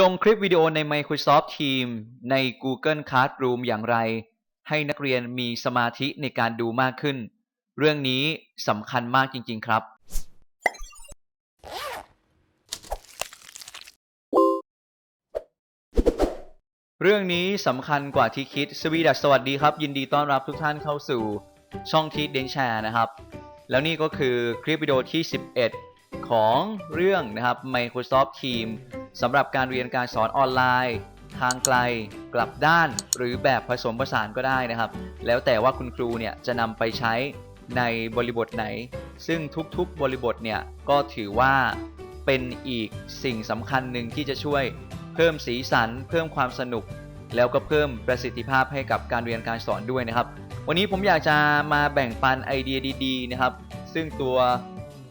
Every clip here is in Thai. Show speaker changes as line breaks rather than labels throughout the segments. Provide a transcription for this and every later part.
ลงคลิปวิดีโอใน Microsoft Teams ใน Google Classroom อย่างไร ให้นักเรียนมีสมาธิในการดูมากขึ้น เรื่องนี้สำคัญมากจริง ๆ ครับ เรื่องนี้สำคัญกว่าที่คิด สวีดัสสวัสดีครับ ยินดีต้อนรับทุกท่านเข้าสู่ช่องทีเดนแชร์นะครับ แล้วนี่ก็คือคลิปวิดีโอที่ 11 ของเรื่องนะครับ Microsoft Teams สำหรับการเรียนการสอนออนไลน์ ทางไกล กลับด้าน หรือแบบผสมผสานก็ได้นะครับ แล้วแต่ว่าคุณครูเนี่ยจะนำไปใช้ในบริบทไหน ซึ่งทุกๆบริบทเนี่ยก็ถือว่าเป็นอีกสิ่งสำคัญหนึ่งที่จะช่วยเพิ่มสีสัน เพิ่มความสนุก แล้วก็เพิ่มประสิทธิภาพให้กับการเรียนการสอนด้วยนะครับ วันนี้ผมอยากจะมาแบ่งปันไอเดียดีๆนะครับ ซึ่งตัว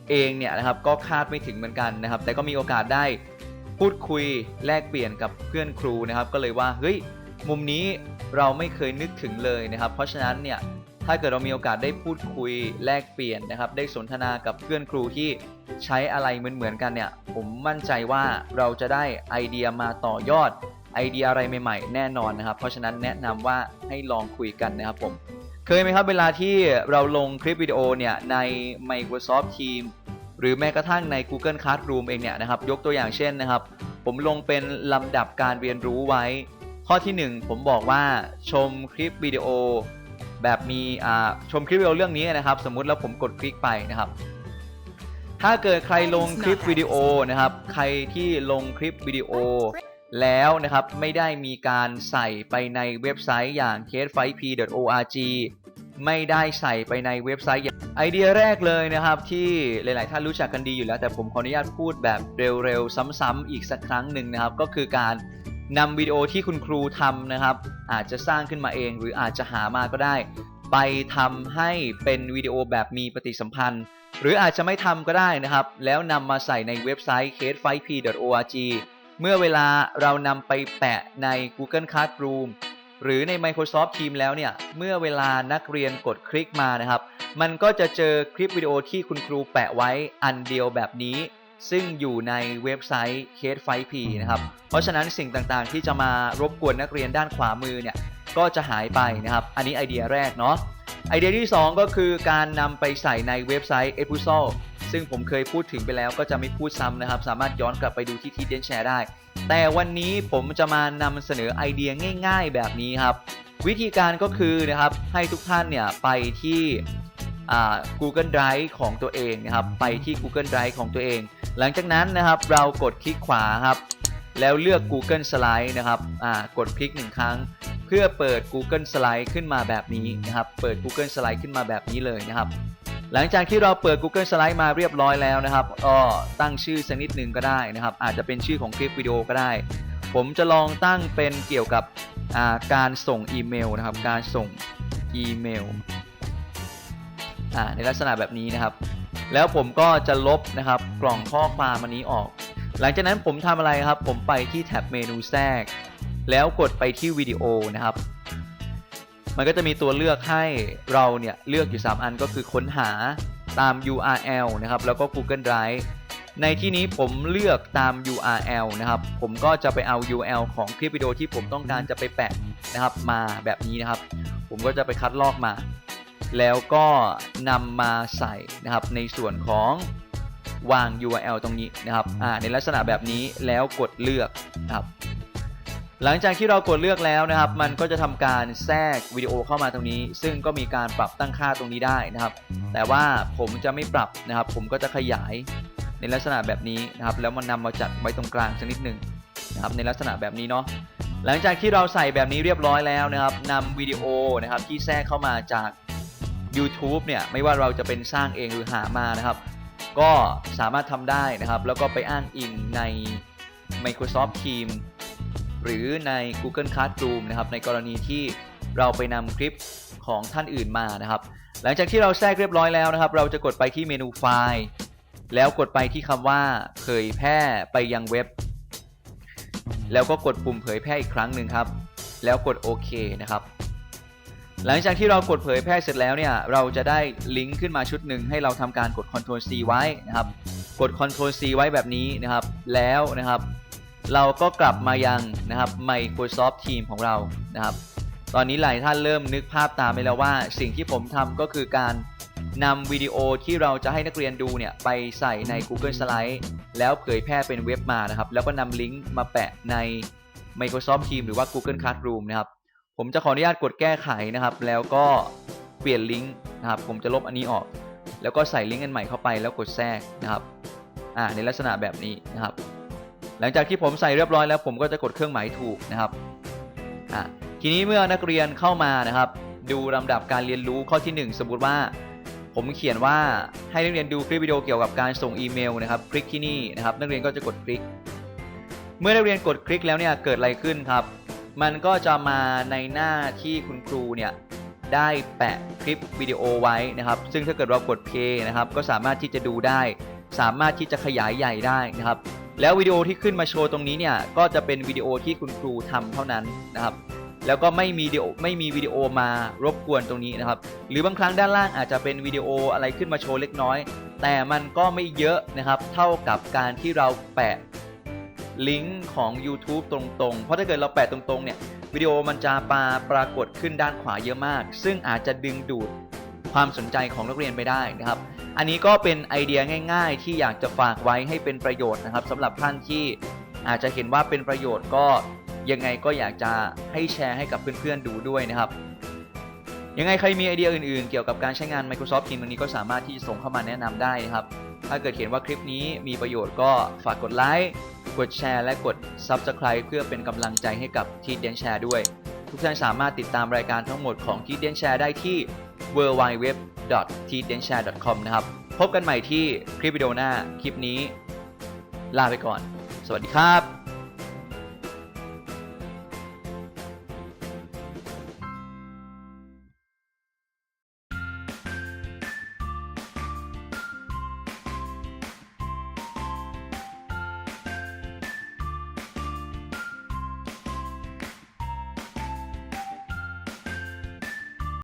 เองเนี่ยนะครับก็คาดไม่ถึงเหมือนกันนะครับ แต่ก็มีโอกาสได้ พูดคุยแลกเปลี่ยนกับเพื่อนครูนะครับ ก็เลยว่าเฮ้ยมุมนี้เราไม่เคยนึกถึงเลยนะครับ เพราะฉะนั้นเนี่ยถ้าเกิดเรามีโอกาสได้พูดคุยแลกเปลี่ยนนะครับ ได้สนทนากับเพื่อนครูที่ใช้อะไรเหมือนๆกันเนี่ย ผมมั่นใจว่าเราจะได้ไอเดียมาต่อยอดไอเดียอะไรใหม่ๆ แน่นอนนะครับ เพราะฉะนั้นแนะนำว่าให้ลองคุยกันนะครับผม เคยไหมครับเวลาที่เราลงคลิปวิดีโอเนี่ยใน Microsoft Teams หรือแม้กระทั่งใน Google Classroom เองเนี่ยนะครับยกตัวอย่างเช่นนะครับ ผมลงเป็นลำดับการเรียนรู้ไว้ ข้อที่ 1 ผมบอกว่าชมคลิปวิดีโอ แบบมีอ่าชมคลิปวิดีโอเรื่องนี้นะครับ สมมุติแล้วผมกดคลิกไปนะครับ ถ้าเกิดใครลงคลิปวิดีโอนะครับ ใครที่ลงคลิปวิดีโอ แล้วนะครับไม่ได้มีการใส่ไปในเว็บไซต์อย่าง case5p.org ไม่ได้ใส่ไปในเว็บไซต์ไอเดียแรกเลยนะครับ ที่หลาย ๆ ท่านรู้จักกันดีอยู่แล้ว แต่ผมขออนุญาตพูดแบบเร็ว ๆ ซ้ำ ๆ อีกสักครั้งหนึ่งนะครับ ก็คือการนำวิดีโอที่คุณครูทำนะครับ อาจจะสร้างขึ้นมาเอง หรืออาจจะหามาก็ได้ ไปทำให้เป็นวิดีโอแบบมีปฏิสัมพันธ์ หรืออาจจะไม่ทำก็ได้นะครับ แล้วนำมาใส่ในเว็บไซต์ case5p.org เมื่อเวลาเรานำไปแปะใน Google Classroom หรือใน Microsoft Teams แล้วเนี่ย เมื่อเวลานักเรียนกดคลิกมานะครับ มันก็จะเจอคลิปวิดีโอที่คุณครูแปะไว้อันเดียวแบบนี้ ซึ่งอยู่ในเว็บไซต์ Case5p นะครับ เพราะฉะนั้นสิ่งต่างๆ ที่จะมารบกวนนักเรียนด้านขวามือเนี่ย ก็จะหายไปนะครับ อันนี้ไอเดียแรกเนาะ ไอเดียที่ 2 ก็คือการนำไปใส่ในเว็บไซต์ e p u s o ซึ่งผมเคยพูดถึงไปแล้วก็จะไม่พูดซ้ำนะครับ สามารถย้อนกลับไปดูที่ทีเดนแชร์ได้ แต่วันนี้ผมจะมานำเสนอไอเดียง่าย ๆ แบบนี้ครับ วิธีการก็คือนะครับให้ทุกท่านเนี่ยไปที่อ่า Google Drive ของตัวเองนะครับ ไปที่ Google Drive ของตัวเอง หลังจากนั้นนะครับเรากดคลิกขวาครับ แล้วเลือก Google Slide นะครับอ่ากดคลิกหนึ่งครั้ง เพื่อเปิด Google Slide ขึ้นมาแบบนี้นะครับ เปิด Google Slide ขึ้นมาแบบนี้เลยนะครับ หลังจากที่เราเปิด Google Slide มาเรียบร้อยแล้วนะครับก็ตั้งชื่อสักนิดหนึ่งก็ได้นะครับ อาจจะเป็นชื่อของคลิปวิดีโอก็ได้ ผมจะลองตั้งเป็นเกี่ยวกับาการส่งอีเมลนะครับ การส่งอีเมลในลักษณะแบบนี้นะครับ แล้วผมก็จะลบนะครับกล่องข้อความอันนี้ออก หลังจากนั้นผมทำอะไรครับ ผมไปที่แท็บเมนูแทรก แล้วกดไปที่วิดีโอนะครับ มันก็จะมีตัวเลือกให้เราเนี่ยเลือกอยู่ 3 อันก็คือค้นหาตาม URL นะครับ แล้วก็ Google Drive ในที่นี้ผมเลือกตาม URL นะครับ ผมก็จะไปเอา URL ของคลิปวิดีโอที่ผมต้องการจะไปแปะนะครับมาแบบนี้นะครับ ผมก็จะไปคัดลอกมา แล้วก็นำมาใส่นะครับในส่วนของวาง URL ตรงนี้นะครับในลักษณะแบบนี้แล้วกดเลือกนะครับ หลังจากที่เรากดเลือกแล้วนะครับ มันก็จะทำการแทรกวิดีโอเข้ามาตรงนี้ ซึ่งก็มีการปรับตั้งค่าตรงนี้ได้นะครับ แต่ว่าผมจะไม่ปรับนะครับ ผมก็จะขยายในลักษณะแบบนี้นะครับ แล้วมันนำมาจัดไว้ตรงกลางสักนิดหนึ่งนะครับ ในลักษณะแบบนี้เนาะ หลังจากที่เราใส่แบบนี้เรียบร้อยแล้วนะครับนำวิดีโอนะครับที่แทรกเข้ามาจาก YouTube เนี่ย ไม่ว่าเราจะเป็นสร้างเองหรือหามานะครับ ก็สามารถทำได้นะครับ แล้วก็ไปอ้างอิงใน Microsoft Teams หรือใน Google Classroom นะครับในกรณีที่เราไปนำคลิปของท่านอื่นมานะครับ หลังจากที่เราแทรกเรียบร้อยแล้วนะครับ เราจะกดไปที่เมนูไฟล์ แล้วกดไปที่คำว่าเผยแพร่ไปยังเว็บ แล้วก็กดปุ่มเผยแพร่อีกครั้งหนึ่งครับ แล้วกดโอเคนะครับ หลังจากที่เรากดเผยแพร่เสร็จแล้วเนี่ยเราจะได้ลิงก์ขึ้นมาชุดหนึ่งให้เราทำการกด Ctrl C ไว้นะครับ กด Ctrl C ไว้แบบนี้นะครับ แล้วนะครับ เราก็กลับมายังนะครับ Microsoft Teams ของเรานะครับ ตอนนี้หลายท่านเริ่มนึกภาพตามไปแล้วว่า สิ่งที่ผมทำก็คือการนำวิดีโอที่เราจะให้นักเรียนดูเนี่ยไปใส่ใน Google Slide แล้วเผยแพร่เป็นเว็บมานะครับ แล้วก็นำลิงก์มาแปะใน Microsoft Teams หรือว่า Google Classroom นะครับ ผมจะขออนุญาตกดแก้ไขนะครับ แล้วก็เปลี่ยนลิงก์นะครับ ผมจะลบอันนี้ออก แล้วก็ใส่ลิงก์อันใหม่เข้าไปแล้วกดแทรกนะครับ อ่าในลักษณะแบบนี้นะครับ หลังจากที่ผมใส่เรียบร้อยแล้วผมก็จะกดเครื่องหมายถูกนะครับอ่าทีนี้เมื่อนักเรียนเข้ามานะครับ ดูลำดับการเรียนรู้ข้อที่ 1 สมมติว่า ผมเขียนว่าให้นักเรียนดูคลิปวิดีโอเกี่ยวกับการส่งอีเมลนะครับ คลิกที่นี่นะครับ นักเรียนก็จะกดคลิก เมื่อนักเรียนกดคลิกแล้วเนี่ยเกิดอะไรขึ้นครับ มันก็จะมาในหน้าที่คุณครูเนี่ยได้แปะคลิปวิดีโอไว้นะครับ ซึ่งถ้าเกิดเรากด play นะครับ ก็สามารถที่จะดูได้ สามารถที่จะขยายใหญ่ได้นะครับ แล้ววิดีโอที่ขึ้นมาโชว์ตรงนี้เนี่ยก็จะเป็นวิดีโอที่คุณครูทำเท่านั้นนะครับแล้วก็ไม่มีไม่มีวิดีโอมารบกวนตรงนี้นะครับ หรือบางครั้งด้านล่างอาจจะเป็นวิดีโออะไรขึ้นมาโชว์เล็กน้อย แต่มันก็ไม่เยอะนะครับ เท่ากับการที่เราแปะลิงก์ของ YouTube ตรงๆ เพราะถ้าเกิดเราแปะตรงๆเนี่ยวิดีโอมันจะปาปรากฏขึ้นด้านขวาเยอะมาก ซึ่งอาจจะดึงดูดความสนใจของนักเรียนไปได้นะครับ อันนี้ก็เป็นไอเดียง่าย ๆ ที่อยากจะฝากไว้ให้เป็นประโยชน์นะครับสำหรับท่านที่อาจจะเห็นว่าเป็นประโยชน์ก็ยังไงก็อยากจะให้แชร์ให้กับเพื่อนๆดูด้วยนะครับ ยังไงใครมีไอเดียอื่นๆ เกี่ยวกับการใช้งาน Microsoft Teams ตรงนี้ก็สามารถที่จะส่งเข้ามาแนะนำได้นะครับ ถ้าเกิดเห็นว่าคลิปนี้มีประโยชน์ก็ฝากกดไลค์กดแชร์และกด Subscribe เพื่อเป็นกำลังใจให้กับทีเดนแชร์ด้วย ทุกท่านสามารถติดตามรายการทั้งหมดของทีเดนแชร์ได้ที่ w w w t d e n s h a r e c o m นะครับ พบกันใหม่ที่คลิปวิดีโอหน้า คลิปนี้ ลาไปก่อน สวัสดีครับ